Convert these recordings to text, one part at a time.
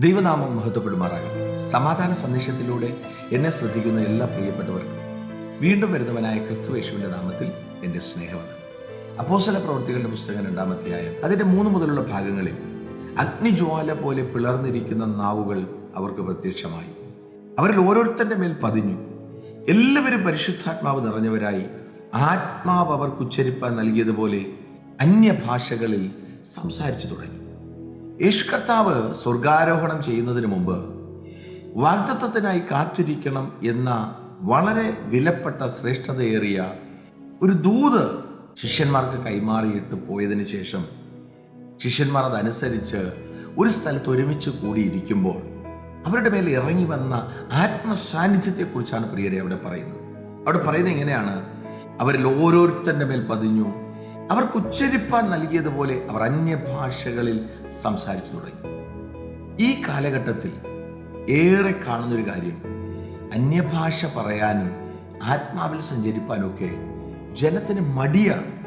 ദൈവനാമം മഹത്വപ്പെടുമാറായി സമാധാന സന്ദേശത്തിലൂടെ എന്നെ ശ്രദ്ധിക്കുന്ന എല്ലാ പ്രിയപ്പെട്ടവർക്കും വീണ്ടും വരുന്നവനായ ക്രിസ്തു യേശുവിന്റെ നാമത്തിൽ എന്റെ സ്നേഹമാണ് അപ്പോസല പ്രവൃത്തികളുടെ പുസ്തകം രണ്ടാമത്തെയായ അതിന്റെ മൂന്ന് മുതലുള്ള ഭാഗങ്ങളിൽ അഗ്നിജ്വാല പോലെ പിളർന്നിരിക്കുന്ന നാവുകൾ അവർക്ക് പ്രത്യക്ഷമായി. അവരിൽ ഓരോരുത്തരുടെ മേൽ പതിഞ്ഞു. എല്ലാവരും പരിശുദ്ധാത്മാവ് നിറഞ്ഞവരായി ആത്മാവ് അവർക്ക് ഉച്ചരിപ്പാൻ നൽകിയതുപോലെ അന്യഭാഷകളിൽ സംസാരിച്ചു തുടങ്ങി. യേശു കർത്താവ് സ്വർഗാരോഹണം ചെയ്യുന്നതിന് മുമ്പ് വാഗ്ദത്വത്തിനായി കാത്തിരിക്കണം എന്ന വളരെ വിലപ്പെട്ട ശ്രേഷ്ഠതയേറിയ ഒരു ദൂത് ശിഷ്യന്മാർക്ക് കൈമാറിയിട്ട് പോയതിനു ശേഷം ശിഷ്യന്മാർ അതനുസരിച്ച് ഒരു സ്ഥലത്ത് ഒരുമിച്ച് കൂടിയിരിക്കുമ്പോൾ അവരുടെ മേൽ ഇറങ്ങി വന്ന ആത്മസാന്നിധ്യത്തെക്കുറിച്ചാണ് പ്രിയരെ അവിടെ പറയുന്നത്. അവിടെ പറയുന്നത് എങ്ങനെയാണ്? അവരിൽ ഓരോരുത്തരുടെ മേൽ പതിഞ്ഞു. അവർക്ക് ഉച്ചരിപ്പാൻ നൽകിയതുപോലെ അവർ അന്യഭാഷകളിൽ സംസാരിച്ചു തുടങ്ങി. ഈ കാലഘട്ടത്തിൽ ഏറെ കാണുന്നൊരു കാര്യം അന്യഭാഷ പറയാനും ആത്മാവിൽ സഞ്ചരിപ്പാനും ഒക്കെ ജനത്തിന് മടിയാണ്.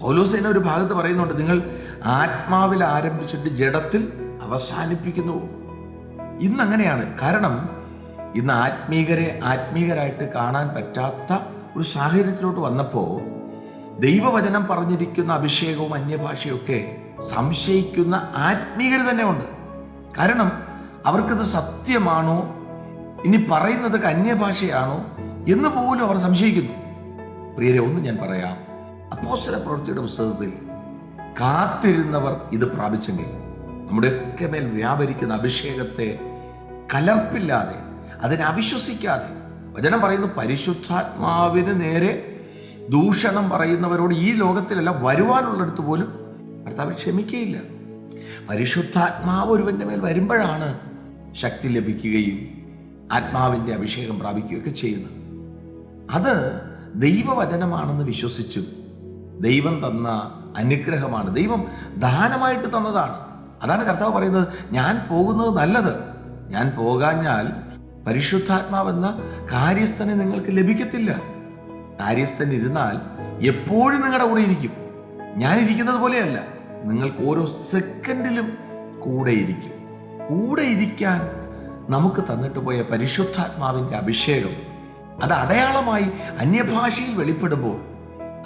പൗലോസേന ഒരു ഭാഗത്ത് പറയുന്നുണ്ട് നിങ്ങൾ ആത്മാവിൽ ആരംഭിച്ചിട്ട് ജഡത്തിൽ അവസാനിപ്പിക്കുന്നു. ഇന്ന് അങ്ങനെയാണ് കാരണം ഇന്ന് ആത്മീകരെ ആത്മീകരായിട്ട് കാണാൻ പറ്റാത്ത ഒരു സാഹചര്യത്തിലോട്ട് വന്നപ്പോൾ ദൈവവചനം പറഞ്ഞിരിക്കുന്ന അഭിഷേകവും അന്യഭാഷയൊക്കെ സംശയിക്കുന്ന ആത്മീകർ തന്നെ ഉണ്ട് കാരണം അവർക്കത് സത്യമാണോ? ഇനി പറയുന്നത് അന്യഭാഷയാണോ? എന്ന് പോലും അവർ സംശയിക്കുന്നു. പ്രിയരെ ഒന്ന് ഞാൻ പറയാം. അപ്പോസ്തല പ്രവൃത്തിയുടെ പുസ്തകത്തിൽ കാത്തിരുന്നവർ ഇത് പ്രാപിച്ചെങ്കിൽ നമ്മുടെയൊക്കെ മേൽ വ്യാപരിക്കുന്ന അഭിഷേകത്തെ കലർപ്പില്ലാതെ അതിനെ അവിശ്വസിക്കാതെ വചനം പറയുന്നു പരിശുദ്ധാത്മാവിന് നേരെ ദൂഷണം പറയുന്നവരോട് ഈ ലോകത്തിലല്ല വരുവാനുള്ളിടത്ത് പോലും കർത്താവ് ക്ഷമിക്കുകയില്ല പരിശുദ്ധാത്മാവ് ഒരുവന്റെ മേൽ വരുമ്പോഴാണ് ശക്തി ലഭിക്കുകയും ആത്മാവിന്റെ അഭിഷേകം പ്രാപിക്കുകയൊക്കെ ചെയ്യുന്നത്. അത് ദൈവവചനമാണെന്ന് വിശ്വസിച്ചു. ദൈവം തന്ന അനുഗ്രഹമാണ്. ദൈവം ദാനമായിട്ട് തന്നതാണ്. അതാണ് കർത്താവ് പറയുന്നത്. ഞാൻ പോകുന്നത് നല്ലത്. ഞാൻ പോകാഞ്ഞാൽ പരിശുദ്ധാത്മാവെന്ന കാര്യസ്ഥനെ നിങ്ങൾക്ക് ലഭിക്കത്തില്ല. കാര്യസ്ഥൻ ഇരുന്നാൽ എപ്പോഴും നിങ്ങളുടെ കൂടെ ഇരിക്കും. ഞാൻ ഇരിക്കുന്നത് പോലെയല്ല. നിങ്ങൾക്ക് ഓരോ സെക്കൻഡിലും കൂടെ ഇരിക്കും. കൂടെ ഇരിക്കാൻ നമുക്ക് തന്നിട്ട് പോയ പരിശുദ്ധാത്മാവിന്റെ അഭിഷേകം അത് അടയാളമായി അന്യഭാഷയിൽ വെളിപ്പെടുമ്പോൾ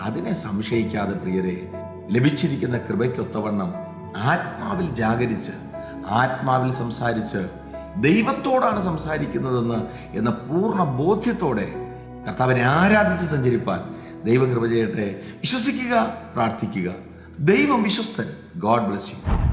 അതിനെ സംശയിക്കാതെ പ്രിയരെ ലഭിച്ചിരിക്കുന്ന കൃപയ്ക്കൊത്തവണ്ണം ആത്മാവിൽ ജാഗരിച്ച് ആത്മാവിൽ സംസാരിച്ച് ദൈവത്തോടാണ് സംസാരിക്കുന്നതെന്ന് എന്ന പൂർണ ബോധ്യത്തോടെ കർത്താവിനെ ആരാധിച്ച് സഞ്ചരിപ്പാൻ ദൈവം കൃപ ചെയ്യട്ടെ. വിശ്വസിക്കുക പ്രാർത്ഥിക്കുക. ദൈവം വിശ്വസ്തൻ. God bless you